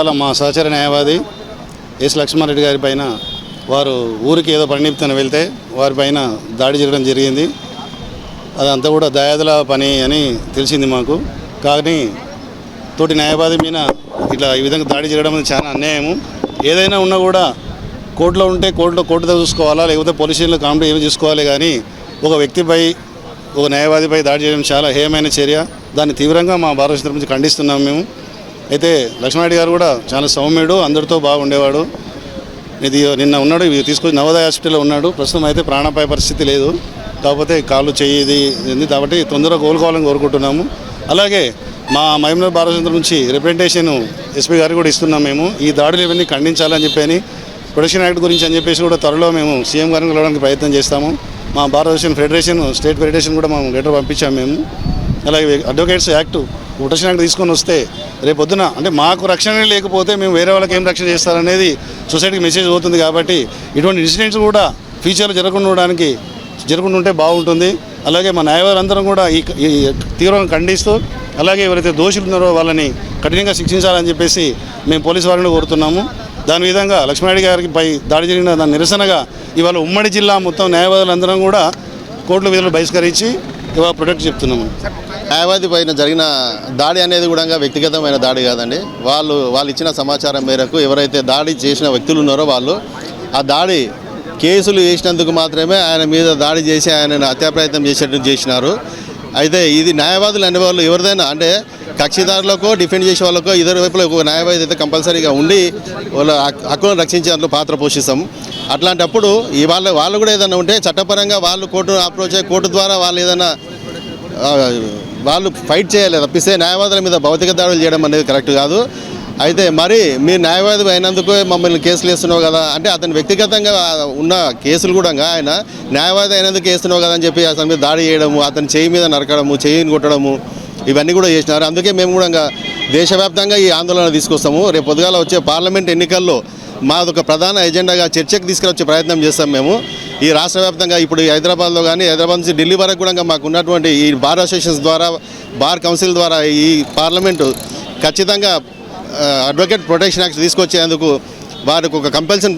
అలా మా సహచర న్యాయవాది ఎస్ లక్ష్మారెడ్డి గారి పైన వారు ఊరికి ఏదో పని వెళ్తే వారిపైన దాడి జరగడం జరిగింది. అదంతా కూడా దయాదుల పని అని తెలిసింది మాకు. కానీ తోటి న్యాయవాది మీద ఇట్లా ఈ విధంగా దాడి జరగడం అనేది చాలా అన్యాయము. ఏదైనా ఉన్నా కూడా కోర్టులో ఉంటే కోర్టులో కోర్టుతో చూసుకోవాలా? లేకపోతే పోలీసులు స్టేషన్లో కాంప్లైంట్ ఏమి చూసుకోవాలి కానీ ఒక వ్యక్తిపై ఒక న్యాయవాదిపై దాడి చేయడం చాలా హేయమైన చర్య. దాన్ని తీవ్రంగా మా భారత నుంచి ఖండిస్తున్నాం మేము. అయితే లక్ష్మణరెడ్డి గారు కూడా చాలా సౌమ్యుడు అందరితో బాగుండేవాడు. ఇది నిన్న ఉన్నాడు ఇవి తీసుకొచ్చి నవోదయ హాస్పిటల్లో ఉన్నాడు. ప్రస్తుతం అయితే ప్రాణాపాయ పరిస్థితి లేదు. కాకపోతే కాళ్ళు చెయ్యి ఇది ఉంది. కాబట్టి తొందరగా కోలుకోవాలని కోరుకుంటున్నాము. అలాగే మా మహిమల భారత నుంచి రిప్రజెంటేషన్ ఎస్పీ గారికి కూడా ఇస్తున్నాం మేము. ఈ దాడులు ఇవన్నీ ఖండించాలని చెప్పని ప్రొడక్షన్ యాక్ట్ గురించి అని చెప్పేసి కూడా త్వరలో మేము సీఎం గారిని కలవడానికి ప్రయత్నం చేస్తాము. మా భారతదేశం ఫెడరేషన్ స్టేట్ ఫెడరేషన్ కూడా మేము లెటర్ పంపించాము మేము. అలాగే అడ్వకేట్స్ యాక్ట్ ప్రొటెక్షన్ తీసుకొని వస్తే రేపు పొద్దున అంటే మాకు రక్షణ లేకపోతే మేము వేరే వాళ్ళకి ఏం రక్షణ చేస్తారనేది సొసైటీకి మెసేజ్ పోతుంది కాబట్టి ఇటువంటి ఇన్సిడెంట్స్ కూడా ఫ్యూచర్లో జరగకుండా ఉండడానికి జరగకుండా ఉంటే బాగుంటుంది. అలాగే మా న్యాయవాదులందరం కూడా ఈ తీవ్రంగా ఖండిస్తూ అలాగే ఎవరైతే దోషులు ఉన్నారో వాళ్ళని కఠినంగా శిక్షించాలని చెప్పేసి మేము పోలీసు వారిని కోరుతున్నాము. దాని విధంగా లక్ష్మణారెడ్డి గారికి పై దాడి జరిగిన దాని నిరసనగా ఇవాళ ఉమ్మడి జిల్లా మొత్తం న్యాయవాదులందరం కూడా కోర్టుల విధులు బహిష్కరించి ఇవాళ ప్రొటెక్ట్ చెప్తున్నాము. న్యాయవాది పైన జరిగిన దాడి అనేది కూడా వ్యక్తిగతమైన దాడి కాదండి. వాళ్ళు వాళ్ళు ఇచ్చిన సమాచారం మేరకు ఎవరైతే దాడి చేసిన వ్యక్తులు ఉన్నారో వాళ్ళు ఆ దాడి కేసులు వేసినందుకు మాత్రమే ఆయన మీద దాడి చేసి ఆయనను హత్యాప్రయత్నం చేసేట్టు చేసినారు. అయితే ఇది న్యాయవాదులు అనేవాళ్ళు ఎవరిదైనా అంటే కక్షిదారులకో డిఫెండ్ చేసే వాళ్ళకో ఇద్దరు వైపులో ఒక న్యాయవాది అయితే కంపల్సరీగా ఉండి వాళ్ళ హక్కులను రక్షించే పాత్ర పోషిస్తాం. అట్లాంటప్పుడు ఈ వాళ్ళ వాళ్ళు కూడా ఏదైనా ఉంటే చట్టపరంగా వాళ్ళు కోర్టును అప్రోచ్ అయ్యి కోర్టు ద్వారా వాళ్ళు ఏదైనా వాళ్ళు ఫైట్ చేయాలి తప్పిస్తే న్యాయవాదుల మీద భౌతిక దాడులు చేయడం అనేది కరెక్ట్ కాదు. అయితే మరి మీరు న్యాయవాది అయినందుకు మమ్మల్ని కేసులు వేస్తున్నావు కదా. అంటే అతను వ్యక్తిగతంగా ఉన్న కేసులు కూడా ఆయన. న్యాయవాది అయినందుకు వేస్తున్నావు కదా అని చెప్పి అతని మీద దాడి చేయడము అతని చేయి మీద నరకడము చేయిని కొట్టడము ఇవన్నీ కూడా చేసినారు. అందుకే మేము కూడా ఇంకా దేశవ్యాప్తంగా ఈ ఆందోళన తీసుకొస్తాము. రేపు పొద్దుగాల వచ్చే పార్లమెంట్ ఎన్నికల్లో మాదొక ప్రధాన ఎజెండాగా చర్చకు తీసుకురొచ్చే ప్రయత్నం చేస్తాం మేము. ఈ రాష్ట్ర వ్యాప్తంగా ఇప్పుడు హైదరాబాద్లో కానీ హైదరాబాద్ నుంచి ఢిల్లీ వరకు కూడా మాకు ఉన్నటువంటి ఈ బార్ అసోసియేషన్స్ ద్వారా బార్ కౌన్సిల్ ద్వారా ఈ పార్లమెంటు ఖచ్చితంగా అడ్వకేట్ ప్రొటెక్షన్ యాక్ట్ తీసుకొచ్చేందుకు వారికి ఒక కంపల్సన్